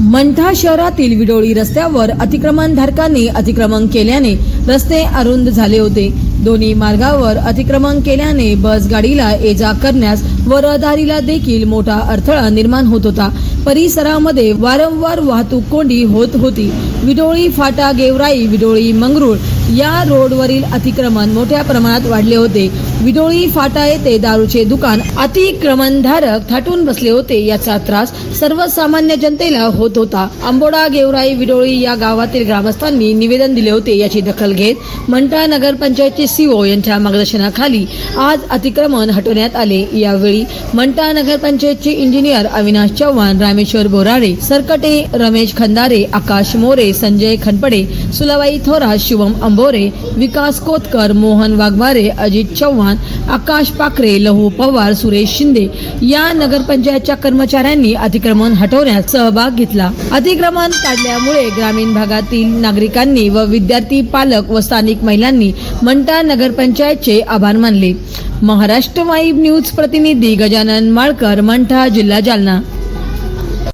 मंठा शहरातील विडोळी रस्त्यावर अतिक्रमणधारकांनी अतिक्रमण केल्याने रस्ते अरुंद झाले होते. दोन्ही मार्गावर अतिक्रमण केल्याने बस गाडीला ये जा करण्यास व रहदारीला देखील मोठा अडथळा निर्माण होत होता. परिसरामध्ये वारंवार वाहतूक कोंडी होत होती. विडोळी फाटा गेवराई विडोळी मंगरुळ या रोडवरील अतिक्रमण मोठ्या प्रमाणात वाढले होते. विडोळी फाटा येथे दारूचे दुकान अतिक्रमणधारक थाटून बसले होते याचा त्रास सर्वसामान्य जनतेला होत होता. आंबोडा गेवराई विडोळी या गावातील ग्रामस्थांनी निवेदन दिले होते याची दखल घेत मंठा नगरपंचायतचे सीओ यांच्या मार्गदर्शनाखाली आज अतिक्रमण हटवण्यात आले. यावेळी मंठा नगरपंचायतचे इंजिनियर अविनाश चव्हाण रामेश्वर बोराडे सरकटे रमेश खंदारे आकाश मोरे संजय खनपडे सुलाबाई थोरा शिवम अंबोरे विकास कोतकर मोहन वाघमारे अजित चव्हाण आकाश पाकरे लहू पवार सुरेश शिंदे या नगरपंचायतच्या कर्मचाऱ्यांनी अतिक्रमण हटवण्यात सहभाग घेतला. अतिक्रमण काढल्यामुळे ग्रामीण भागातील नागरिकांनी व विद्यार्थी पालक व स्थानिक महिलांनी मंटा नगरपंचायतचे आभार मानले. महाराष्ट्र वाईब न्यूज प्रतिनिधी गजानन माळकर मंठा जिल्हा जालना.